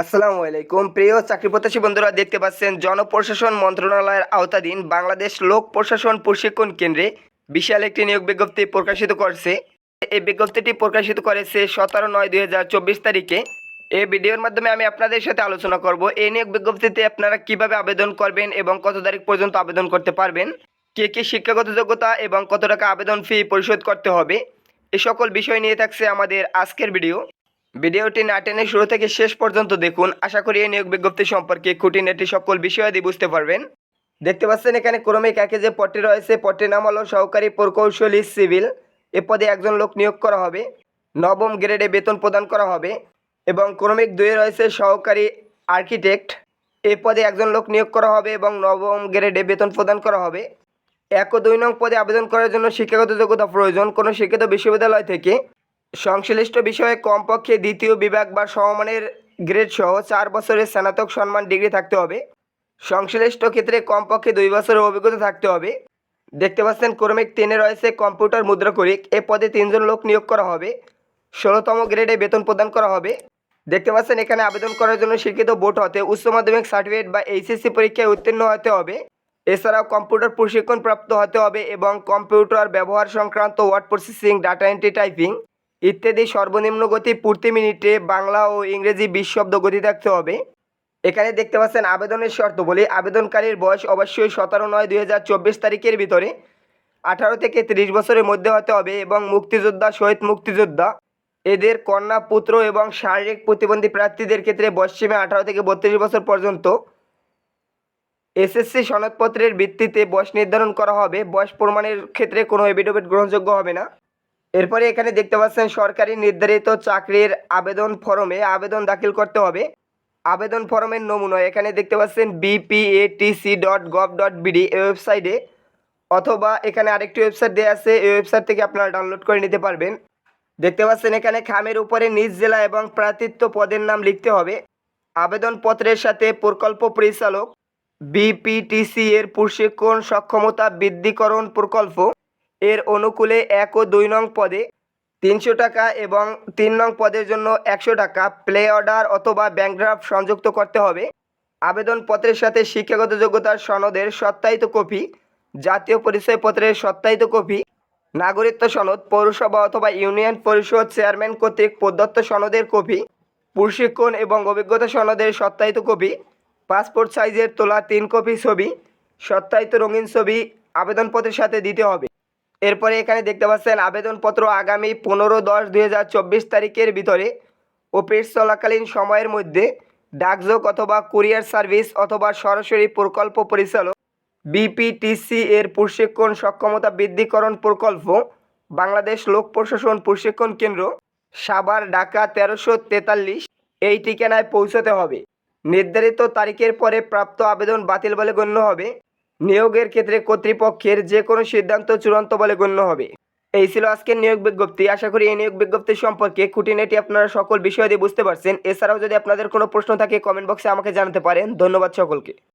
আসসালামু আলাইকুম। প্রিয় চাকরি প্রত্যাশী বন্ধুরা, দেখতে পাচ্ছেন জনপ্রশাসন মন্ত্রণালয়ের আওতাধীন বাংলাদেশ লোক প্রশাসন প্রশিক্ষণ কেন্দ্রে বিশাল একটি নিয়োগ বিজ্ঞপ্তি প্রকাশিত করছে। এই বিজ্ঞপ্তিটি প্রকাশিত করেছে সতেরো নয় দুই তারিখে। এই ভিডিওর মাধ্যমে আমি আপনাদের সাথে আলোচনা করব, এই নিয়োগ বিজ্ঞপ্তিতে আপনারা কীভাবে আবেদন করবেন এবং কত তারিখ পর্যন্ত আবেদন করতে পারবেন, কে কে শিক্ষাগত যোগ্যতা এবং কত টাকা আবেদন ফি পরিশোধ করতে হবে, এ সকল বিষয় নিয়ে থাকছে আমাদের আজকের ভিডিও। ভিডিওটি না টেনে শুরু থেকে শেষ পর্যন্ত দেখুন। আশা করি এই নিয়োগ বিজ্ঞপ্তি সম্পর্কে খুঁটিনাটি সকল বিষয়াদি বুঝতে পারবেন। দেখতে পাচ্ছেন এখানে ক্রমিক একে যে পদটি রয়েছে, পদটির নাম হলো সহকারী প্রকৌশলী সিভিল। এ পদে একজন লোক নিয়োগ করা হবে। নবম গ্রেডে বেতন প্রদান করা হবে এবং ক্রমিক দুয়ে রয়েছে সহকারী আর্কিটেক্ট। এ পদে একজন লোক নিয়োগ করা হবে এবং নবম গ্রেডে বেতন প্রদান করা হবে। এক ও দুই নং পদে আবেদন করার জন্য শিক্ষাগত যোগ্যতা প্রয়োজন। কোনো শিক্ষিত বিশ্ববিদ্যালয় থেকে সংশ্লিষ্ট বিষয়ে কমপক্ষে দ্বিতীয় বিভাগ বা সমমানের গ্রেড সহ চার বছরের স্নাতক সম্মান ডিগ্রি থাকতে হবে। সংশ্লিষ্ট ক্ষেত্রে কমপক্ষে দুই বছরের অভিজ্ঞতা থাকতে হবে। দেখতে পাচ্ছেন ক্রমিক তিনে রয়েছে কম্পিউটার মুদ্রাকরিক এ পদে তিনজন লোক নিয়োগ করা হবে। ষোলোতম গ্রেডে বেতন প্রদান করা হবে। দেখতে পাচ্ছেন এখানে আবেদন করার জন্য শিক্ষিত বোর্ড হতে উচ্চ মাধ্যমিক সার্টিফিকেট বা এইচএসসি পরীক্ষায় উত্তীর্ণ হতে হবে। এছাড়াও কম্পিউটার প্রশিক্ষণ প্রাপ্ত হতে হবে এবং কম্পিউটার ব্যবহার সংক্রান্ত word processing, data entry, typing ইত্যাদি সর্বনিম্ন গতি প্রতি মিনিটে বাংলা ও ইংরেজি বিশ শব্দ গতি থাকতে হবে। এখানে দেখতে পাচ্ছেন আবেদনের শর্ত বলি, আবেদনকারীর বয়স অবশ্যই সতেরো নয় দুই হাজার চব্বিশ তারিখের ভিতরে। আঠারো থেকে তিরিশ বছরের মধ্যে হতে হবে এবং মুক্তিযোদ্ধা, শহীদ মুক্তিযোদ্ধা, এদের কন্যা, পুত্র এবং শারীরিক প্রতিবন্ধী প্রার্থীদের ক্ষেত্রে বয়সসীমা আঠারো থেকে বত্রিশ বছর পর্যন্ত। এসএসসি সনদপত্রের ভিত্তিতে বয়স নির্ধারণ করা হবে। বয়স প্রমাণের ক্ষেত্রে কোনো এভিডেভিট গ্রহণযোগ্য হবে না। এরপরে এখানে দেখতে পাচ্ছেন সরকারি নির্ধারিত চাকরির আবেদন ফরমে আবেদন দাখিল করতে হবে। আবেদন ফরমের নমুনা এখানে দেখতে পাচ্ছেন BPATC dot gov dot BD এই ওয়েবসাইটে অথবা এখানে আরেকটি ওয়েবসাইট দেওয়া আছে, এই ওয়েবসাইট থেকে আপনারা ডাউনলোড করে নিতে পারবেন। দেখতে পাচ্ছেন এখানে খামের উপরে নিজ জেলা এবং প্রার্থিত্ব পদের নাম লিখতে হবে। আবেদনপত্রের সাথে প্রকল্প পরিচালক বিপিটিসি এর প্রশিক্ষণ সক্ষমতা বৃদ্ধিকরণ প্রকল্প। এর অনুকূলে এক ও দুই নং পদে তিনশো টাকা এবং তিন নং পদের জন্য একশো টাকা প্লে অর্ডার অথবা ব্যাঙ্ক ড্রাফট সংযুক্ত করতে হবে। আবেদনপত্রের সাথে শিক্ষাগত যোগ্যতার সনদের সত্যায়িত কপি, জাতীয় পরিচয়পত্রের সত্যায়িত কপি, নাগরিকত্ব সনদ, পৌরসভা অথবা ইউনিয়ন পরিষদ চেয়ারম্যান কর্তৃক প্রদত্ত সনদের কপি, প্রশিক্ষণ এবং অভিজ্ঞতা সনদের সত্যায়িত কপি, পাসপোর্ট সাইজের তোলা তিন কপি ছবি, সত্যায়িত রঙিন ছবি আবেদনপত্রের সাথে দিতে হবে। এরপরে এখানে দেখতে পাচ্ছেন আবেদনপত্র আগামী পনেরো দশ দুই তারিখের ভিতরে অফিস চলাকালীন সময়ের মধ্যে ডাকযোগ অথবা কুরিয়ার সার্ভিস অথবা সরাসরি প্রকল্প পরিচালক বিপিটিসি এর প্রশিক্ষণ সক্ষমতা বৃদ্ধিকরণ প্রকল্প, বাংলাদেশ লোক প্রশাসন প্রশিক্ষণ কেন্দ্র, সাভার, ঢাকা তেরোশো তেতাল্লিশ, এই ঠিকানায় পৌঁছতে হবে। নির্ধারিত তারিখের পরে প্রাপ্ত আবেদন বাতিল বলে গণ্য হবে। নিয়োগের ক্ষেত্রে কর্তৃপক্ষের যে কোনো সিদ্ধান্ত চূড়ান্ত বলে গণ্য হবে। এই ছিল আজকের নিয়োগ বিজ্ঞপ্তি। আশা করি এই নিয়োগ বিজ্ঞপ্তি সম্পর্কে খুঁটিনাটি আপনারা সকল বিষয় দিয়ে বুঝতে পারছেন। এছাড়াও যদি আপনাদের কোনো প্রশ্ন থাকে কমেন্ট বক্সে আমাকে জানাতে পারেন। ধন্যবাদ সকলকে।